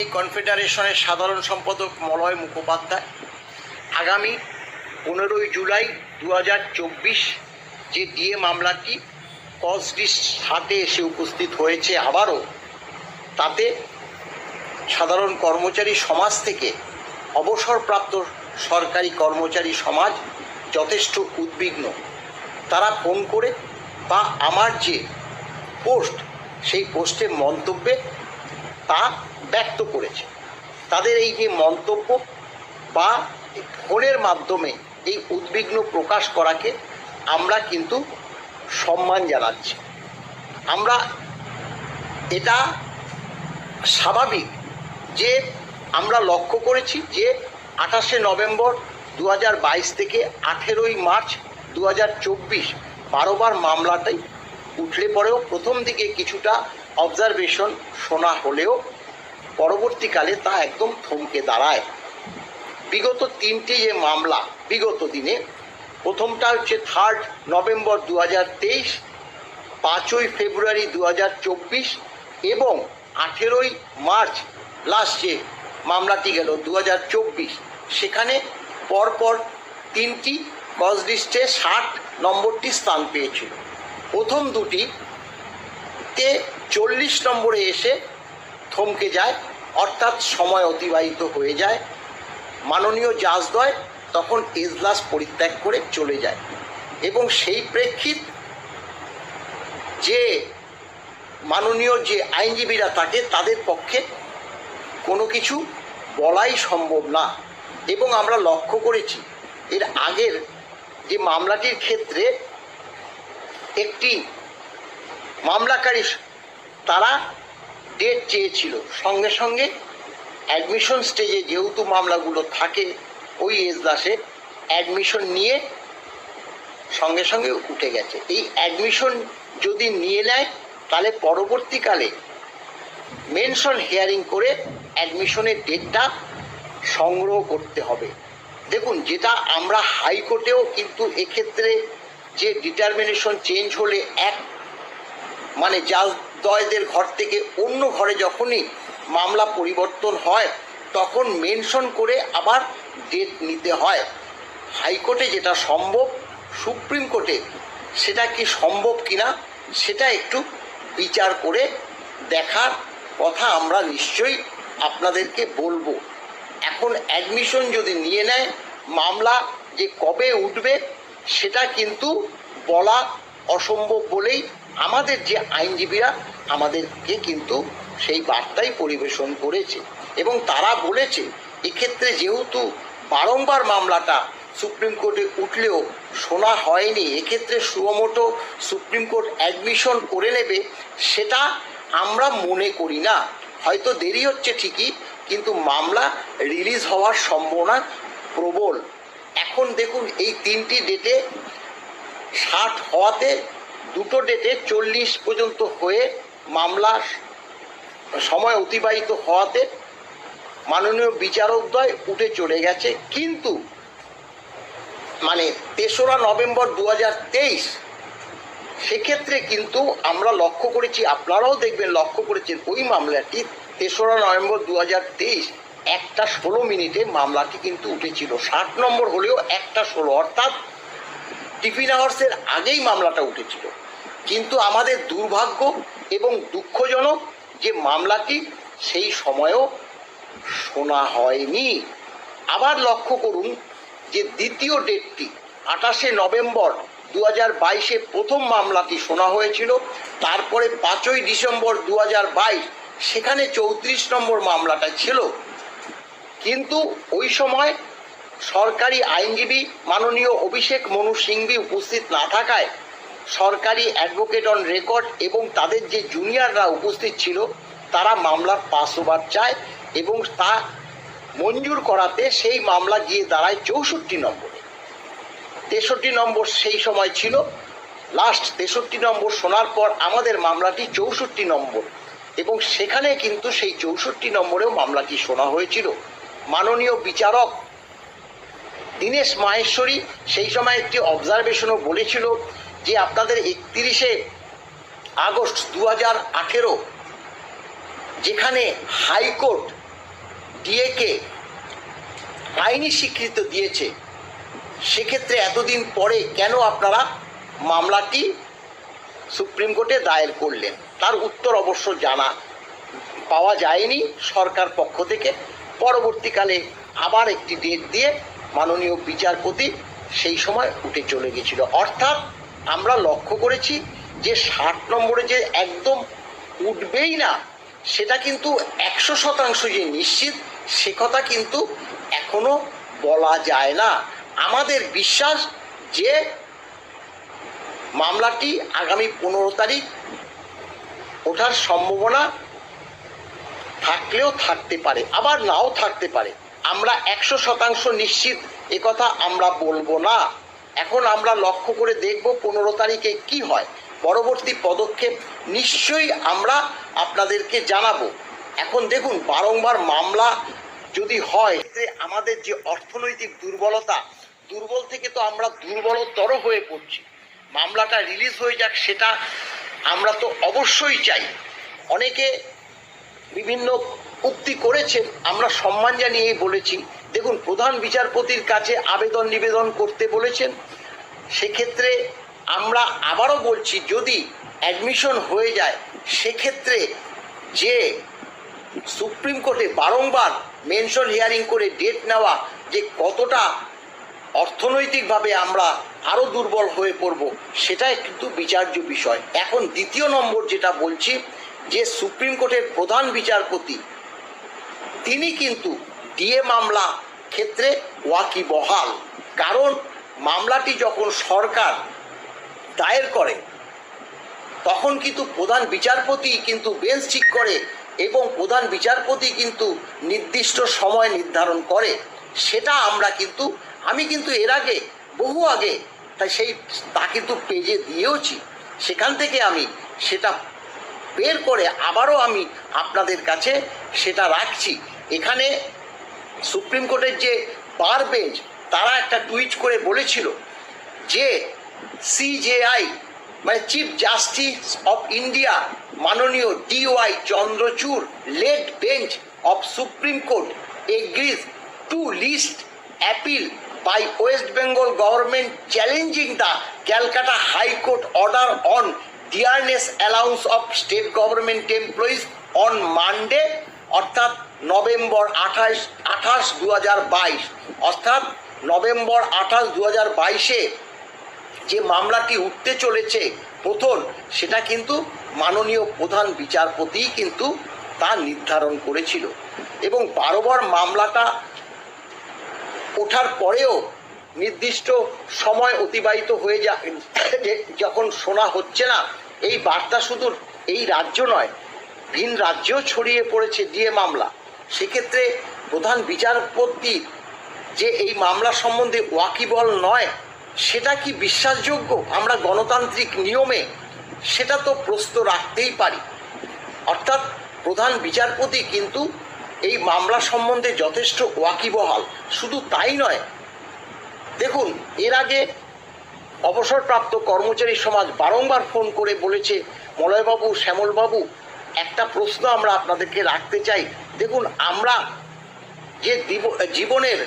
কনফেডারেশনের সাধারণ সম্পাদক মলয় মুখোপাধ্যায় আগামী পনেরোই জুলাই দু হাজার চব্বিশ যে ডিএ মামলাটি কসডিস হাতে এসে উপস্থিত হয়েছে আবারও, তাতে সাধারণ কর্মচারী সমাজ থেকে অবসরপ্রাপ্ত সরকারি কর্মচারী সমাজ যথেষ্ট উদ্বিগ্ন। তারা ফোন করে, বা আমার যে পোস্ট, সেই পোস্টের মন্তব্যে তা ব্যক্ত করেছে। তাদের এই যে মন্তব্য বা ফোনের মাধ্যমে এই উদ্বিগ্ন প্রকাশ করাকে আমরা কিন্তু সম্মান জানাচ্ছি। আমরা এটা স্বাভাবিক যে আমরা লক্ষ্য করেছি যে আঠাশে নভেম্বর দু হাজার বাইশ থেকে আঠেরোই মার্চ দু হাজার চব্বিশ বারোবার মামলাটাই উঠলে পরেও প্রথম দিকে কিছুটা অবজারভেশন শোনা হলেও পরবর্তীকালে তা একদম থমকে দাঁড়ায়। বিগত তিনটি যে মামলা, বিগত দিনে, প্রথমটা হচ্ছে থার্ড নভেম্বর দু হাজার তেইশ, পাঁচই ফেব্রুয়ারি দু হাজার চব্বিশ এবং আঠেরোই মার্চ লাস্ট যে মামলাটি গেল দু হাজার চব্বিশ। সেখানে পরপর তিনটি কজ লিস্টে ষাট নম্বরটি স্থান পেয়েছিল। প্রথম দুটি তে চল্লিশ নম্বরে এসে থমকে যায়, অর্থাৎ সময় অতিবাহিত হয়ে যায়। মাননীয় জাজদয় তখন এজলাস পরিত্যাগ করে চলে যায় এবং সেই প্রেক্ষিত যে মাননীয় যে আইনজীবীরা থাকে, তাদের পক্ষে কোনো কিছু বলাই সম্ভব না। এবং আমরা লক্ষ্য করেছি, এর আগের যে মামলাটির ক্ষেত্রে একটি মামলাকারী তারা ডেট চেয়েছিল। সঙ্গে সঙ্গে অ্যাডমিশন স্টেজে যেহেতু মামলাগুলো থাকে, ওই এজলাসে অ্যাডমিশন নিয়ে সঙ্গে সঙ্গে উঠে গেছে। এই অ্যাডমিশন যদি নিয়ে নেয়, তাহলে পরবর্তীকালে মেনশন হিয়ারিং করে অ্যাডমিশনের ডেটটা সংগ্রহ করতে হবে। দেখুন, যেটা আমরা হাইকোর্টেও কিন্তু এক্ষেত্রে যে ডিটারমিনেশন চেঞ্জ হলে এক মানে জাল দয়দের ঘর থেকে অন্য ঘরে যখনই মামলা পরিবর্তন হয়, তখন মেনশন করে আবার ডেট নিতে হয়। হাইকোর্টে যেটা সম্ভব, সুপ্রিম কোর্টে সেটা কি সম্ভব কিনা, সেটা একটু বিচার করে দেখার কথা আমরা নিশ্চয়ই আপনাদেরকে বলব। এখন অ্যাডমিশন যদি নিয়ে নেয়, মামলা যে কবে উঠবে, সেটা কিন্তু বলা অসম্ভব বলেই আমাদের যে আইনজীবীরা আমাদেরকে কিন্তু সেই বার্তাই পরিবেশন করেছে এবং তারা বলেছে, এক্ষেত্রে যেহেতু বারংবার মামলাটা সুপ্রিম কোর্টে উঠলেও শোনা হয়নি, এক্ষেত্রে সুমোটো সুপ্রিম কোর্ট অ্যাডমিশন করে নেবে, সেটা আমরা মনে করি না। হয়তো দেরি হচ্ছে ঠিকই, কিন্তু মামলা রিলিজ হওয়ার সম্ভাবনা প্রবল। এখন দেখুন, এই তিনটি ডেটে ষাট হওয়াতে দুটো ডেটে চল্লিশ পর্যন্ত হয়ে মামলার সময় অতিবাহিত হওয়াতে মাননীয় বিচারকদ্বয় উঠে চলে গেছে। কিন্তু মানে তেসরা নভেম্বর দু হাজার তেইশ, সেক্ষেত্রে কিন্তু আমরা লক্ষ্য করেছি, আপনারাও দেখবেন লক্ষ্য করেছেন ওই মামলাটি, তেসরা নভেম্বর দু হাজার তেইশ, একটা ষোলো মিনিটে মামলাটি কিন্তু উঠেছিল। ষাট নম্বর হলেও একটা ষোলো, অর্থাৎ টিফিন আওয়ার্সের আগেই মামলাটা উঠেছিল। কিন্তু আমাদের দুর্ভাগ্য এবং দুঃখজনক যে মামলাটি সেই সময়েও শোনা হয়নি। আবার লক্ষ্য করুন যে দ্বিতীয় ডেটটি আঠাশে নভেম্বর দু হাজার বাইশে প্রথম মামলাটি শোনা হয়েছিল। তারপরে পাঁচই ডিসেম্বর দু হাজার বাইশ সেখানে চৌত্রিশ নম্বর মামলাটা ছিল। কিন্তু ওই সময় সরকারি আইনজীবী মাননীয় অভিষেক মনু সিংভি উপস্থিত না থাকায় সরকারি অ্যাডভোকেট অন রেকর্ড এবং তাদের যে জুনিয়ররা উপস্থিত ছিল, তারা মামলার পাস ওভার চায় এবং তা মঞ্জুর করাতে সেই মামলা গিয়ে দাঁড়ায় চৌষট্টি নম্বরে। তেষট্টি নম্বর সেই সময় ছিল। লাস্ট তেষট্টি নম্বর শোনার পর আমাদের মামলাটি চৌষট্টি নম্বর এবং সেখানে কিন্তু সেই চৌষট্টি নম্বরেও মামলাটি শোনা হয়েছিল। মাননীয় বিচারক দীনেশ মাহেশ্বরী সেই সময় একটি অবজারভেশনও বলেছিল যে আপনাদের একত্রিশে আগস্ট দু হাজার আঠেরো যেখানে হাইকোর্ট ডিএকে আইনি স্বীকৃতি দিয়েছে, সেক্ষেত্রে এতদিন পরে কেন আপনারা মামলাটি সুপ্রিম কোর্টে দায়ের করলেন? তার উত্তর অবশ্য জানা, পাওয়া যায়নি সরকার পক্ষ থেকে। পরবর্তীকালে আবার একটি ডেট দিয়ে মাননীয় বিচারপতি সেই সময় উঠে চলে গেছিল। অর্থাৎ আমরা লক্ষ্য করেছি যে ষাট নম্বরে যে একদম উঠবেই না, সেটা কিন্তু একশো শতাংশ যে নিশ্চিত, সে কথা কিন্তু এখনও বলা যায় না। আমাদের বিশ্বাস যে মামলাটি আগামী পনেরো তারিখ ওঠার সম্ভাবনা থাকলেও থাকতে পারে, আবার নাও থাকতে পারে। আমরা একশো শতাংশ নিশ্চিত কথা আমরা বলব না। এখন আমরা লক্ষ্য করে দেখব পনেরো তারিখে কি হয়। পরবর্তী পদক্ষেপ নিশ্চয়ই আমরা আপনাদেরকে জানাব। এখন দেখুন, বারংবার মামলা যদি হয় আমাদের যে অর্থনৈতিক দুর্বলতা, দুর্বল থেকে তো আমরা দুর্বলতর হয়ে পড়ছি। মামলাটা রিলিজ হয়ে যাক, সেটা আমরা তো অবশ্যই চাই। অনেকে বিভিন্ন উক্তি করেছেন, আমরা সম্মান জানিয়েই বলেছি। দেখুন, প্রধান বিচারপতির কাছে আবেদন নিবেদন করতে বলেছেন। সেক্ষেত্রে আমরা আবারও বলছি, যদি অ্যাডমিশন হয়ে যায়, সেক্ষেত্রে যে সুপ্রিম কোর্টে বারংবার মেনশন হিয়ারিং করে ডেট নেওয়া যে কতটা অর্থনৈতিকভাবে আমরা আরও দুর্বল হয়ে পড়ব সেটাই কিন্তু বিচার্য বিষয়। এখন দ্বিতীয় নম্বর যেটা বলছি, যে সুপ্রিম কোর্টের প্রধান বিচারপতি তিনি কিন্তু ডিএ মামলা ক্ষেত্রে ওয়াকিবহাল কারণ মামলাটি যখন সরকার দায়ের করে, তখন কিন্তু প্রধান বিচারপতি কিন্তু বেঞ্চ ঠিক করে এবং প্রধান বিচারপতি কিন্তু নির্দিষ্ট সময় নির্ধারণ করে। সেটা আমরা কিন্তু, আমি কিন্তু এর আগে, বহু আগে, তাই সেই, তা কিন্তু পেজে দিয়েওছি। সেখান থেকে আমি সেটা বের করে আবারও আমি আপনাদের কাছে সেটা রাখছি। এখানে সুপ্রিম কোর্টের যে বার বেঞ্চ, তারা একটা টুইট করে বলেছিল যে সিজেআই মানে চিফ জাস্টিস অফ ইন্ডিয়া মাননীয় DY Chandrachud led bench of supreme court agrees to list appeal by west Bengal government challenging the Calcutta high court order on dearness allowance of state government employees on Monday অর্থাৎ November আঠাশ আঠাশ দু বাইশ। অর্থাৎ November আঠাশ দু হাজার বাইশে যে মামলাটি উঠতে চলেছে প্রথম, সেটা কিন্তু মাননীয় প্রধান বিচারপতি কিন্তু তা নির্ধারণ করেছিল। এবং বারোবার মামলাটা ওঠার পরেও নির্দিষ্ট সময় অতিবাহিত হয়ে যা যখন শোনা হচ্ছে না, এই বার্তা শুধু এই রাজ্য নয়, ভিন রাজ্যেও ছড়িয়ে পড়েছে ডিএ মামলা। সেক্ষেত্রে প্রধান বিচারপতি যে এই মামলা সম্বন্ধে ওয়াকিবল নয়, সেটা কি বিশ্বাসযোগ্য? আমরা গণতান্ত্রিক নিয়মে সেটা তো প্রস্ত রাখতেই পারি। অর্থাৎ প্রধান বিচারপতি কিন্তু এই মামলা সম্বন্ধে যথেষ্ট ওয়াকিবহাল। শুধু তাই নয়, দেখুন, এর আগে অবসরপ্রাপ্ত কর্মচারী সমাজ বারংবার ফোন করে বলেছে, মলয়বাবু, শ্যামলবাবু একটা প্রশ্ন আমরা আপনাদেরকে রাখতে চাই। দেখুন, আমরা যে জীবনের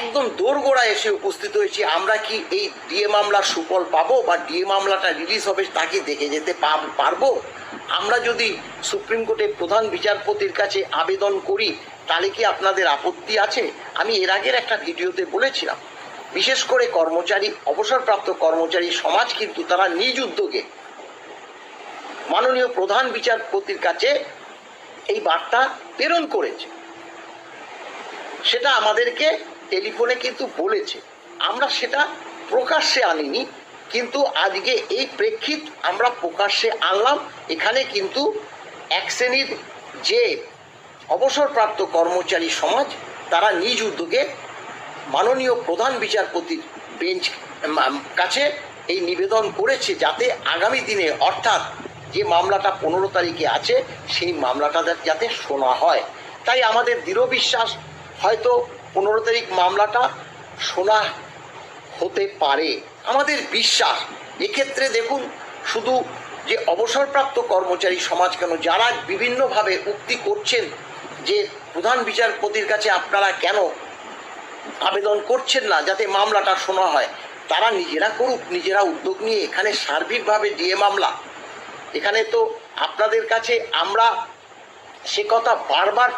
একদম দোরগোড়া এসে উপস্থিত হয়েছি, আমরা কি এই ডিএ মামলার সুফল পাবো বা ডিএ মামলাটা রিলিজ হবে তাকে দেখে যেতে পারব? আমরা যদি সুপ্রিম কোর্টের প্রধান বিচারপতির কাছে আবেদন করি, তাহলে কি আপনাদের আপত্তি আছে? আমি এর আগের একটা ভিডিওতে বলেছিলাম, বিশেষ করে কর্মচারী অবসরপ্রাপ্ত কর্মচারী সমাজ কিন্তু তারা নিজ উদ্যোগে মাননীয় প্রধান বিচারপতির কাছে এই বার্তা প্রেরণ করেছে। সেটা আমাদেরকে টেলিফোনে কিন্তু বলেছে। আমরা সেটা প্রকাশ্যে আনিনি, কিন্তু আজকে এই প্রেক্ষিত আমরা প্রকাশ্যে আনলাম। এখানে কিন্তু এক শ্রেণির যে অবসরপ্রাপ্ত কর্মচারী সমাজ, তারা নিজ উদ্যোগে মাননীয় প্রধান বিচারপতির বেঞ্চ কাছে এই নিবেদন করেছে যাতে আগামী দিনে অর্থাৎ যে মামলাটা পনেরো তারিখে আছে, সেই মামলাটা যাতে শোনা হয়। তাই আমাদের দৃঢ় বিশ্বাস, হয়তো পনেরো তারিখ মামলাটা শোনা হতে পারে। আমাদের বিশ্বাস, এক্ষেত্রে দেখুন, শুধু যে অবসরপ্রাপ্ত কর্মচারী সমাজ কেন, যারা বিভিন্নভাবে উক্তি করছেন যে প্রধান বিচারপতির কাছে আপনারা কেন আবেদন করছেন না, যাতে মামলাটা শোনা হয়, তারা নিজেরা করুক, নিজেরা উদ্যোগ নিয়ে এখানে সার্বিকভাবে ডিএ মামলা এখানে তো আপনাদের কাছে আমরা সে কথা বারবার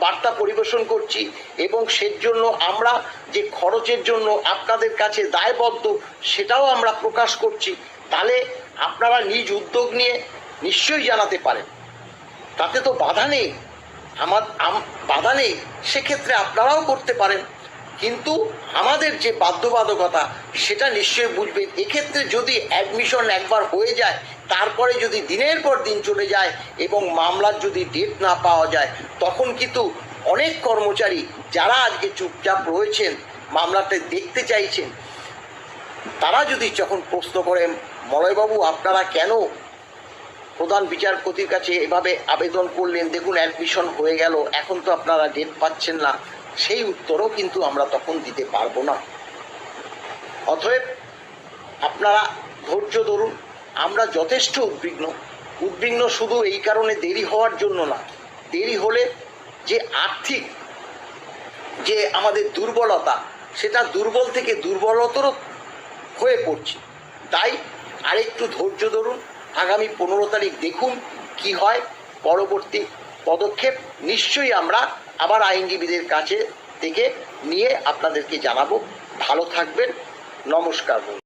বার্তা পরিবেশন করছি এবং সেজন্য আমরা যে খরচের জন্য আপনাদের কাছে দায়বদ্ধ সেটাও আমরা প্রকাশ করছি। তাহলে আপনারা নিজ উদ্যোগ নিয়ে নিশ্চয়ই জানাতে পারেন। তাতে তো বাধা নেই। আমার বাধা নেই। সেক্ষেত্রে আপনারাও করতে পারেন। কিন্তু আমাদের যে বাধ্যবাধকতা, সেটা নিশ্চয়ই বুঝবেন। এক্ষেত্রে যদি অ্যাডমিশন একবার হয়ে যায় তারপরে যদি দিনের পর দিন চলে যায় এবং মামলার যদি ডেট না পাওয়া যায়, তখন কিন্তু অনেক কর্মচারী যারা আজকে চুপচাপ রয়েছেন মামলাটা দেখতে চাইছেন, তারা যদি যখন প্রশ্ন করেন, মলয়বাবু, আপনারা কেন প্রধান বিচারপতির কাছে এভাবে আবেদন করলেন? দেখুন অ্যাডমিশন হয়ে গেল, এখন তো আপনারা ডেট পাচ্ছেন না। সেই উত্তরও কিন্তু আমরা তখন দিতে পারব না। অতএব আপনারা ধৈর্য ধরুন আমরা যথেষ্ট উদ্বিগ্ন। উদ্বিগ্ন শুধু এই কারণে দেরি হওয়ার জন্য না। দেরি হলে যে আর্থিক যে আমাদের দুর্বলতা, সেটা দুর্বল থেকে দুর্বলতর হয়ে পড়ছে। তাই আরেকটু ধৈর্য ধরুন, আগামী পনেরো তারিখ দেখুন কি হয়। পরবর্তী পদক্ষেপ নিশ্চয়ই আমরা আবার আইনজীবীদের কাছে থেকে নিয়ে আপনাদেরকে জানাব। ভালো থাকবেন, নমস্কার।